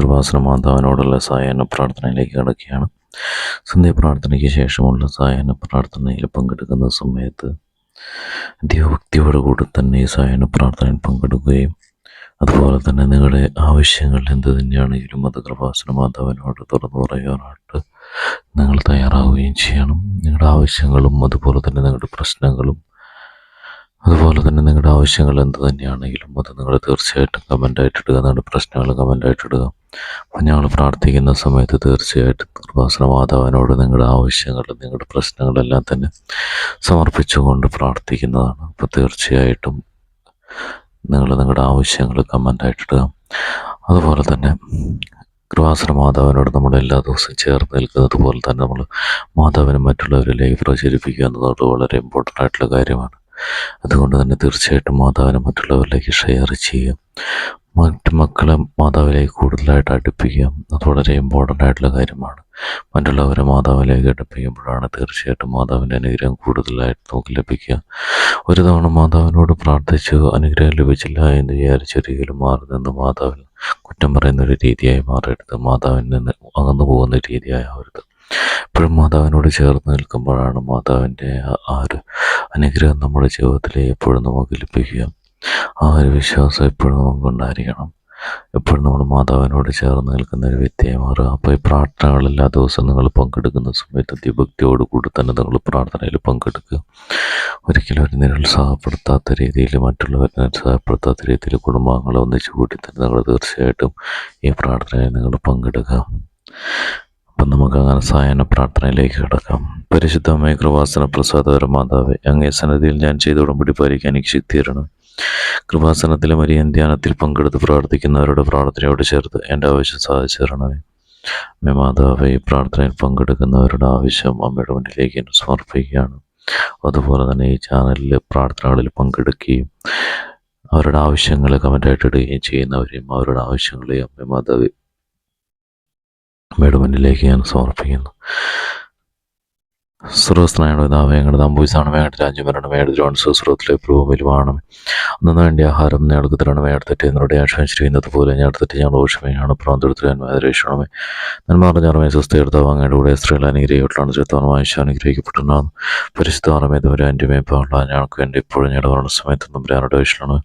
കൃപാസന മാതാവിനോടുള്ള സായാഹ്ന പ്രാർത്ഥനയിലേക്ക് കടക്കുകയാണ്. സന്ധ്യ പ്രാർത്ഥനയ്ക്ക് ശേഷമുള്ള സായാഹ്ന പ്രാർത്ഥനയിൽ പങ്കെടുക്കുന്ന സമയത്ത് ദൈവഭക്തിയോടുകൂടി തന്നെ ഈ സായാഹ്ന പ്രാർത്ഥനയിൽ പങ്കെടുക്കുകയും അതുപോലെ തന്നെ നിങ്ങളുടെ ആവശ്യങ്ങൾ എന്ത് തന്നെയാണെങ്കിലും അത് കൃപാസന മാതാവിനോട് തുറന്നു പറയാനായിട്ട് നിങ്ങൾ തയ്യാറാവുകയും ചെയ്യണം. നിങ്ങളുടെ ആവശ്യങ്ങളും അതുപോലെ തന്നെ നിങ്ങളുടെ പ്രശ്നങ്ങളും അതുപോലെ തന്നെ നിങ്ങളുടെ ആവശ്യങ്ങൾ എന്ത് തന്നെയാണെങ്കിലും അത് നിങ്ങൾ തീർച്ചയായിട്ടും കമന്റായിട്ട് ഇടുക. നിങ്ങളുടെ പ്രശ്നങ്ങൾ കമന്റായിട്ട് ഇടുക. അപ്പം ഞങ്ങൾ പ്രാർത്ഥിക്കുന്ന സമയത്ത് തീർച്ചയായിട്ടും കൃപാസന മാതാവിനോട് നിങ്ങളുടെ ആവശ്യങ്ങൾ നിങ്ങളുടെ പ്രശ്നങ്ങളെല്ലാം തന്നെ സമർപ്പിച്ചുകൊണ്ട് പ്രാർത്ഥിക്കുന്നതാണ്. അപ്പോൾ തീർച്ചയായിട്ടും നിങ്ങൾ നിങ്ങളുടെ ആവശ്യങ്ങൾ കമന്റായിട്ട് ഇടുക. അതുപോലെ തന്നെ കൃപാസന മാതാവിനോട് നമ്മൾ എല്ലാ ദിവസവും ചേർന്ന് നിൽക്കുന്നത് പോലെ തന്നെ നമ്മൾ മാതാവിനെ മറ്റുള്ളവരിലേക്ക് പ്രചരിപ്പിക്കുക എന്നത് വളരെ ഇമ്പോർട്ടന്റ് ആയിട്ടുള്ള കാര്യമാണ്. അതുകൊണ്ട് തന്നെ തീർച്ചയായിട്ടും മാതാവിനെ മറ്റുള്ളവരിലേക്ക് ഷെയർ ചെയ്യുക മറ്റ് മക്കളെ മാതാവിലേക്ക് കൂടുതലായിട്ട് അടുപ്പിക്കുക അത് വളരെ ഇമ്പോർട്ടന്റ് ആയിട്ടുള്ള കാര്യമാണ്. മറ്റുള്ളവരെ മാതാവിലേക്ക് അടുപ്പിക്കുമ്പോഴാണ് തീർച്ചയായിട്ടും മാതാവിന്റെ അനുഗ്രഹം കൂടുതലായിട്ട് നമുക്ക് ലഭിക്കുക. ഒരു തവണ മാതാവിനോട് പ്രാർത്ഥിച്ച് അനുഗ്രഹം ലഭിച്ചില്ല എന്ന് വിചാരിച്ചൊരിക്കലും മാറി നിന്ന് മാതാവിൽ കുറ്റം പറയുന്ന ഒരു രീതിയായി മാറരുത്. മാതാവിൽ നിന്ന് അകന്നു പോകുന്ന രീതിയായി ആവരുത്. എപ്പോഴും മാതാവിനോട് ചേർന്ന് നിൽക്കുമ്പോഴാണ് മാതാവിന്റെ ആ ഒരു അനുഗ്രഹം നമ്മുടെ ജീവിതത്തിൽ എപ്പോഴും നമുക്ക് ലഭിക്കുക ആ ഒരു വിശ്വാസം എപ്പോഴും നമുക്ക് ഉണ്ടായിരിക്കണം എപ്പോഴും നമ്മൾ മാതാവിനോട് ചേർന്ന് നിൽക്കുന്ന ഒരു വ്യക്തിയായി മാറുക. അപ്പോൾ ഈ പ്രാർത്ഥനകൾ എല്ലാ ദിവസവും നിങ്ങൾ പങ്കെടുക്കുന്ന സമയത്ത് അതിഭക്തിയോട് കൂടി തന്നെ നിങ്ങൾ പ്രാർത്ഥനയിൽ പങ്കെടുക്കുക. ഒരിക്കലും ഒരു നിരുത്സാഹപ്പെടുത്താത്ത രീതിയിൽ മറ്റുള്ളവരെ നിരുത്സാഹപ്പെടുത്താത്ത രീതിയിൽ കുടുംബാംഗങ്ങളെ ഒന്നിച്ചു കൂട്ടി തന്നെ നിങ്ങൾ തീർച്ചയായിട്ടും ഈ പ്രാർത്ഥനയിൽ നിങ്ങൾ പങ്കെടുക്കുക. സായന പ്രാർത്ഥനയിലേക്ക് കിടക്കാം. പരിശുദ്ധമായ കൃപാസന പ്രസാദകര മാതാവേ അങ്ങേ സന്നദ്ധിയിൽ ഞാൻ ചെയ്ത ഉടമ്പടി പാലിക്കാൻ എനിക്ക് ശക്തി തരണം കൃപാസനത്തിലെ മരിയൻ ധ്യാനത്തിൽ പങ്കെടുത്ത് പ്രാർത്ഥിക്കുന്നവരുടെ പ്രാർത്ഥനയോട് ചേർത്ത് എന്റെ ആവശ്യം സാധിച്ചു തരണമേ അമ്മ മാതാവേ ഈ പ്രാർത്ഥനയിൽ പങ്കെടുക്കുന്നവരുടെ ആവശ്യം അമ്മയുടെ മുന്നിലേക്ക് സമർപ്പിക്കുകയാണ്. അതുപോലെ തന്നെ ഈ ചാനലിൽ പ്രാർത്ഥനകളിൽ പങ്കെടുക്കുകയും അവരുടെ ആവശ്യങ്ങൾ കമന്റായിട്ട് ഇടുകയും ചെയ്യുന്നവരെയും അവരുടെ ആവശ്യങ്ങളെയും അമ്മ മാതാവ് അമ്മയുടെ ഞാൻ സമർപ്പിക്കുന്നു. സർവസ്നായുടെ പിതാവേ ഞങ്ങളുടെ നമ്പൂസാണ് വേണ്ട രാജ്യം വരണം വേണ്ട ജോൺസ് സ്രോത്തിലെ പ്രൂവിലുമാണ് അന്നു വേണ്ടി ആഹാരം ഞങ്ങൾക്ക് തരണമേ അടുത്തിട്ട് എന്നോട് ഞാൻ ക്ഷമിച്ചിരിക്കുന്നത് പോലെ ഞാൻ അടുത്തിട്ട് ഞങ്ങൾ ഓഷമയാണ് പ്രാന്തെടുത്ത് രക്ഷണമേ നന്മാർ ഞാറമേ സ്വസ്ഥ എടുത്താൽ അങ്ങയുടെ കൂടെ സ്ത്രീകൾ അനുഗ്രഹിക്കപ്പെട്ടാണ് ചേർത്താൻ അനുഗ്രഹിക്കപ്പെട്ടുണ്ടാകും പരിശുദ്ധ ഇതുവരെ എന്റെ മേപ്പാള ഞങ്ങൾക്ക് വേണ്ടി ഇപ്പോഴും ഞങ്ങളുടെ മരണ സമയത്ത് നമ്പരാനുടെ വിഷണമേ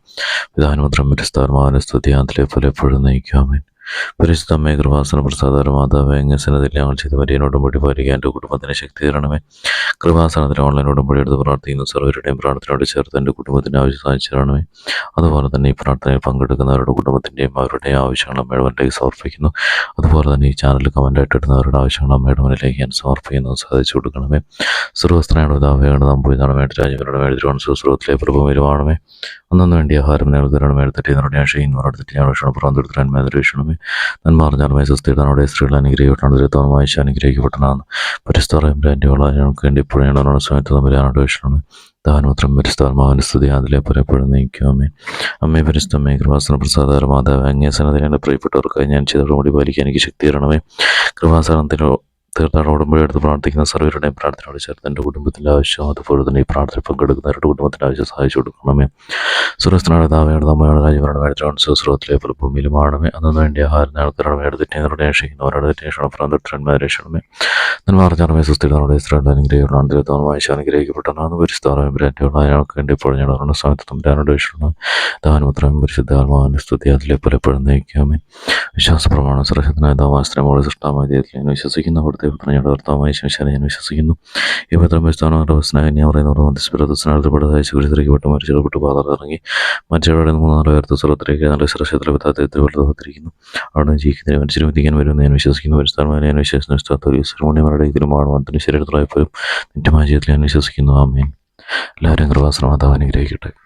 പിതാനുമുദ്രം പരിസ്ഥാനമാവിനെ സ്തുതിയാന്തിലെ പോലെ എപ്പോഴും നയിക്കാമേ. പരിശുദ്ധമ്മേ കൃപാസന പ്രസാദ മാതാവ് സ്നേഹത്തിൽ ഞങ്ങൾ ചെയ്ത് വരിയനോടും മുടി പാലിക്കാൻ എന്റെ കുടുംബത്തിന് ശക്തി തരണമേ. കൃപാസനത്തിൽ ഓൺലൈൻ ഉടമ്പടി എടുത്ത് പ്രാർത്ഥിക്കുന്ന. സർവരുടെയും പ്രാർത്ഥനയോട് ചേർത്ത് എന്റെ കുടുംബത്തിന്റെ ആവശ്യം സാധിച്ചതാണേ അതുപോലെ തന്നെ ഈ പ്രാർത്ഥനയിൽ പങ്കെടുക്കുന്നവരുടെ കുടുംബത്തിന്റെയും അവരുടെയും ആവശ്യങ്ങൾ അമ്മയുടെ സമർപ്പിക്കുന്നു. അതുപോലെ തന്നെ ഈ ചാനൽ കമന്റായിട്ട് ഇടുന്നവരുടെ ആവശ്യങ്ങൾ അമ്മയുടെ മുന്നിലേക്ക് ഞാൻ സമർപ്പിക്കുന്നു. സാധിച്ചു കൊടുക്കണമേ. സർവസ്ത്രയുടെ ദാവയാണ് നമ്പൂരി നടമേട്ട് രാജ്യങ്ങളുടെ മേടി തിരുവനന്തപുരത്തിലെ പ്രഭുവിലുമാണമേ ഒന്നു വേണ്ടി ആഹാരം തരണമേ എടുത്തിട്ട് എന്നോട് ഞാൻ ചെയ്യുന്നു അടുത്തിട്ട് ഞാൻ ഭക്ഷണം പുറത്തെടുത്തിട്ട് മേദരേഷണമേ നന്മാർ ഞാനുമായി സ്വസ്ഥയുടെ സ്ത്രീകൾ അനുഗ്രഹിക്കപ്പെട്ടാണ് ദുരിതമായി അനുഗ്രഹിക്കപ്പെട്ടതാണ് പരിസ്ഥിതി ഞങ്ങൾക്ക് വേണ്ടി ഇപ്പോഴും ഞങ്ങളുടെ സ്വയത്ത് തമ്മിൽ ആനോട് ദാനോത്രം പരിസ്ഥാത്മാവിന്റെ സ്തുതി അതിലെ പലപ്പോഴും നീക്കും അമ്മേ പരിസ്ഥമ്മേ കൃപാസന പ്രസാദാര മാതാവ് അങ്ങേ എന്റെ പ്രിയപ്പെട്ടവർക്കായി ഞാൻ ചെയ്തോടുകൂടി പാലിക്കാൻ എനിക്ക് ശക്തി തരണമേ. കൃപാസനത്തിനോ തീർത്ഥാടനോടുമ്പോൾ എടുത്ത് പ്രാർത്ഥിക്കുന്ന സർവരുടെയും പ്രാർത്ഥനയോട് ചേർത്ത് എന്റെ കുടുംബത്തിന്റെ ആവശ്യം അതുപോലെ തന്നെ ഈ പ്രാർത്ഥന പങ്കെടുക്കുന്നവരുടെ കുടുംബത്തിന്റെ ആവശ്യം സഹായിച്ചു കൊടുക്കണമേ. സുരസ്ഥനാട് താവയുടെ തമ്മയുടെ രാജ്യങ്ങളുടെ മേടിച്ചാണ് സുസ്രോത്തിലെ ഭൂമിയിലുമാണമേ അന്നു വേണ്ടി ആഹാരം ആൾക്കാരുടെ എടുത്തിട്ട് രക്ഷിക്കുന്നവരുടെ രക്ഷണം പ്രാന്തന്മാരെ രക്ഷണമേ നന്മാർ ജനമേ സുസ്ഥിരങ്ങളുടെ ഇസ്രായേൽ അനുഗ്രഹിക്കണം ദുരിതമായി അനുഗ്രഹിക്കപ്പെട്ടതാണ് പരിശുദ്ധാറയും ബ്രാൻഡുകളായ ഞങ്ങൾക്ക് വേണ്ടി ഇപ്പോൾ ഞങ്ങളുടെ സമയത്ത് തമ്പരാനോട് രക്ഷണം ദാനപത്രം പരിശുദ്ധാത്മാവിന്റെ സ്തുതി. അതിലെ പലപ്പോഴും നയിക്കാമേ. വിശ്വാസപ്രമാണം സുരക്ഷിതനായ ദാമാസ്ത്രമോട് സൃഷ്ടാമായ ദൈവത്തിൽ ഞാൻ പുത്രൻ ഞങ്ങളുടെ കർത്താവുമായ ശംശാനെ ഞാൻ വിശ്വസിക്കുന്നു. ഈ പത്രം വിസ്ഥാനസ്നായ ഞാൻ പറയുന്നവർ മധ്യസ്പരത്തിനടുത്തപ്പെട്ടതായി സുരക്ഷിതരിക്കപ്പെട്ട് മരിച്ചിടപെട്ട് പാതാളം ഇറങ്ങി മറ്റൊരു മൂന്നാൽ പേർത്ത് സ്ഥലത്തിലേക്ക് നല്ല സുരക്ഷിതത്തിലെ വിധാത്തിൽ വെള്ളത്തിരിക്കുന്നു അവിടെ ജീവിക്കുന്നതിന് മനുഷ്യരും വിധിക്കാൻ വരുമെന്ന് ഞാൻ വിശ്വസിക്കുന്നു. പരിസ്ഥാനമായി ഞാൻ വിശ്വസിക്കുന്ന. വിശ്വസിച്ചു ശ്രീമണിമാരുടെ തിരുമാണത്തിന് ശരീരത്തിലായപ്പോഴും നിന്റെ ജീവിതത്തിൽ ഞാൻ വിശ്വസിക്കുന്നു. ആമേൻ. എല്ലാവരും കൃപാസനം മാതാവ് അനുഗ്രഹിക്കട്ടെ.